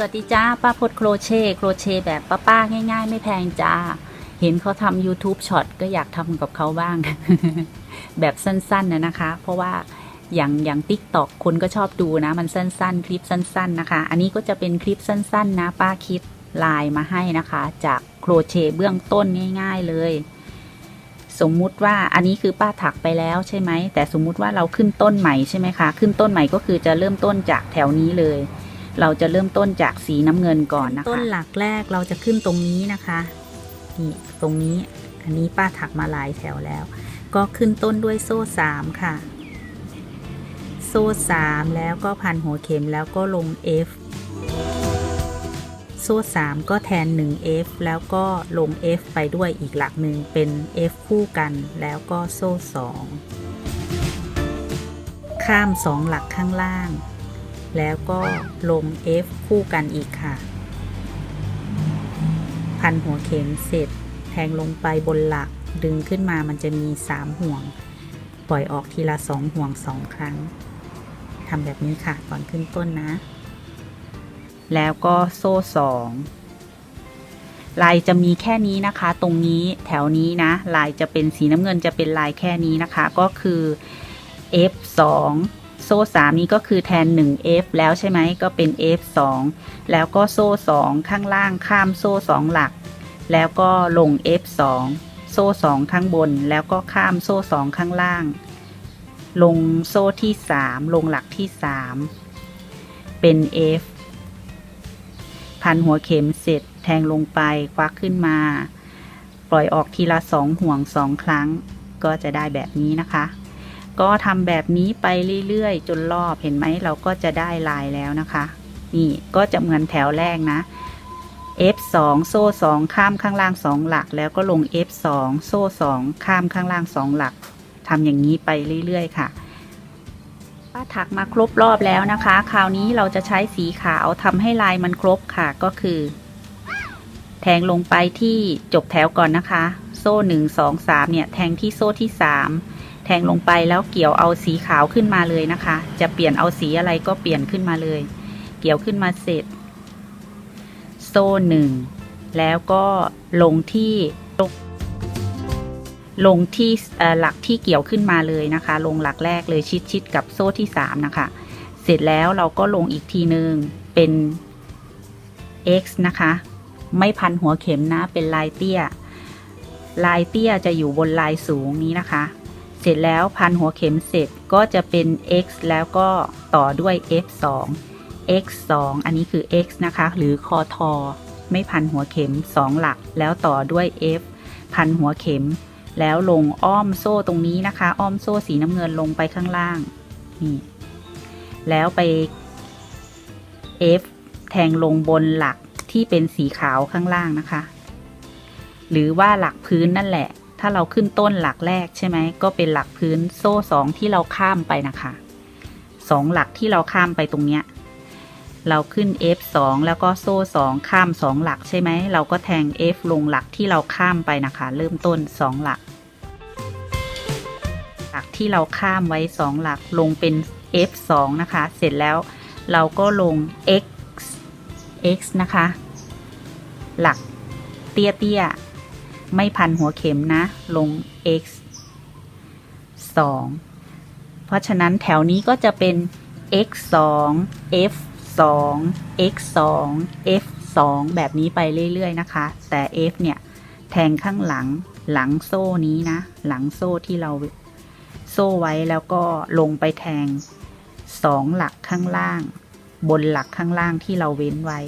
สวัสดีจ้าป้าพดโครเชต์โครเชต์แบบป้าๆง่าย ๆ ไม่แพงจ้า เห็นเขาทำ YouTube ช็อตก็อยากทำกับเขาบ้าง แบบสั้นๆนะนะคะ เพราะว่าอย่างอย่างติ๊กตอกคนก็ชอบดูนะ มันสั้นๆ คลิปสั้น ๆนะคะ อันนี้ก็จะเป็นคลิปสั้น ๆ นะ ป้าคิดลายมาให้นะคะ จากโครเชต์เบื้องต้นง่าย ๆเลย สมมุติว่าอันนี้คือป้าถักไปแล้วใช่ไหมแต่สมมุติว่าเราขึ้นต้นใหม่ใช่ไหมคะ ขึ้นต้นใหม่ก็คือจะเริ่มต้นจากแถวนี้เลย เราจะเริ่มต้นจากสีน้ำเงินก่อนนะคะ ต้นหลักแรกเราจะขึ้นตรงนี้นะคะนี่ตรงนี้อันนี้ป้าถักมาหลายแถวแล้ว ก็ขึ้นต้นด้วยโซ่สามค่ะ โซ่สามแล้วก็พันหัวเข็มแล้วก็ลง F โซ่สามก็แทน 1 F แล้วก็ลง F ไปด้วยอีกหลักหนึ่งเป็น F คู่กันแล้วก็โซ่สองข้ามสองหลักข้างล่าง แล้วก็ลง F คู่กันอีกค่ะ พันหัวเข็มเสร็จ แทงลงไปบนหลักดึงขึ้นมามันจะมี 3 ห่วง ปล่อยออกทีละ 2 ห่วง 2 ครั้งทำแบบนี้ค่ะก่อนขึ้นต้นนะ แล้วก็โซ่สองลายจะมีแค่นี้นะคะ ตรงนี้แถวนี้นะ ลายจะเป็นสีน้ำเงินจะเป็นลายแค่นี้นะคะ ก็คือ F 2 โซ่ 3 นี้ก็คือแทน 1 F แล้วใช่ไหมก็เป็น F 2 แล้วก็โซ่ 2 ข้างล่างข้ามโซ่ 2 หลัก แล้วก็ลง F 2 โซ่ 2 ข้างบน แล้วก็ข้ามโซ่ 2 ข้างล่าง ลงโซ่ที่ 3 ลงหลักที่ 3 เป็น F พันหัวเข็มเสร็จแทงลงไปควักขึ้นมา ปล่อยออกทีละสองห่วงสองครั้ง ก็จะได้แบบนี้นะคะ ก็ทำแบบนี้ไปเรื่อยๆ จนรอบเห็นไหมเราก็จะได้ลายแล้วนะคะ นี่ก็จะเหมือนแถวแรกนะ F2 โซ่ 2 ข้ามข้างล่าง 2 หลัก แล้วก็ลง F2 โซ่ 2 ข้ามข้างล่าง 2 หลักทำอย่างนี้ไปเรื่อยๆค่ะป้าถักมาครบรอบแล้วนะคะ คราวนี้เราจะใช้สีขาวทำให้ลายมันครบค่ะก็คือ แทงลงไปที่จบแถวก่อนนะคะ โซ่หนึ่งสองสามเนี่ยแทงที่โซ่ที่สาม แทงลงไปแล้วเกี่ยวเอาสีขาวขึ้นมาเลยนะคะ จะเปลี่ยนเอาสีอะไรก็เปลี่ยนขึ้นมาเลย เกี่ยวขึ้นมาเสร็จ โซ่หนึ่งแล้วก็ลงที่ลงที่หลักที่เกี่ยวขึ้นมาเลยนะคะ ลงหลักแรกเลยชิดชิดกับโซ่ที่สามนะคะ เสร็จแล้วเราก็ลงอีกทีหนึ่งเป็น x นะคะ ไม่พันหัวเข็มนะเป็นลายเตี้ย ลายเตี้ยจะอยู่บนลายสูงนี้นะคะ ร็จแล้วพันหัวเข็มเสร็จก็จะเป็น x แล้วก็ต่อด้วย f 2 x 2อันนี้คือ x นะคะ หรือคอทอไม่พันหัวเข็ม 2 หลัก แล้วต่อด้วย f พันหัวเข็ม แล้วลงอ้อมโซ่ตรงนี้นะคะ อ้อมโซ่สีน้ำเงินลงไปข้างล่างนี่แล้วไป F แทงลงบนหลักที่เป็นสีขาวข้างล่างนะคะ หรือว่าหลักพื้นนั่นแหละ ถ้าเราขึ้นต้นหลักแรกใช่ไหมก็เป็นหลักพื้นโซ่สองที่เราข้ามไปนะคะสองหลักที่เราข้ามไปตรงเนี้ยเราขึ้น F 2 แล้วก็โซ่สองข้ามสองหลักใช่ไหม เราก็แทง F ลงหลักที่เราข้ามไปนะคะ เริ่มต้นสองหลัก หลักที่เราข้ามไว้สองหลักลงเป็น F 2 นะคะ เสร็จแล้วเราก็ลง x x นะคะ หลักเตี้ยเตี้ย ไม่พันหัวเข็มนะ ลง x 2 เพราะฉะนั้นแถวนี้ก็จะเป็น x 2 f 2 x 2 f 2แบบนี้ไปเรื่อย ๆ นะคะ แต่ f เนี่ย แทงข้างหลังหลังโซ่นี้นะ หลังโซ่ที่เราโซ่ไว้แล้วก็ลงไปแทงสองหลักข้างล่าง บนหลักข้างล่างที่เราเว้นไว้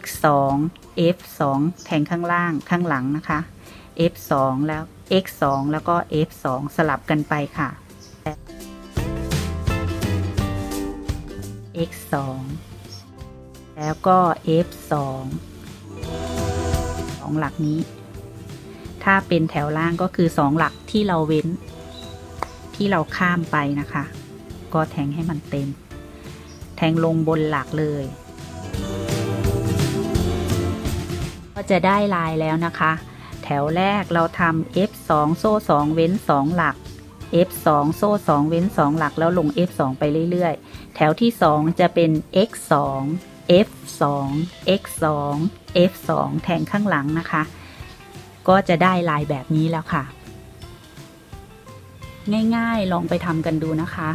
x 2 f 2แทงข้างล่างข้างหลังนะคะ f 2แล้ว x 2แล้วก็ f 2สลับกันไปค่ะ x 2แล้วก็ f 2สองหลักนี้ ถ้าเป็นแถวล่างก็คือสองหลักที่เราเว้น ที่เราข้ามไปนะคะ ก็แทงให้มันเต็ม แทงลงบนหลักเลย จะได้ลายแล้วนะคะ แถวแรกเราทำ F2 โซ่ 2 เว้น 2 หลัก F2 โซ่ 2 เว้น 2 หลักแล้วลง F2 ไปเรื่อยๆ แถวที่ 2 จะเป็น X2 F2 X2 F2 แทงข้างหลังนะคะ ก็จะได้ลายแบบนี้แล้วค่ะ ง่ายๆ ลองไปทำกันดูนะคะ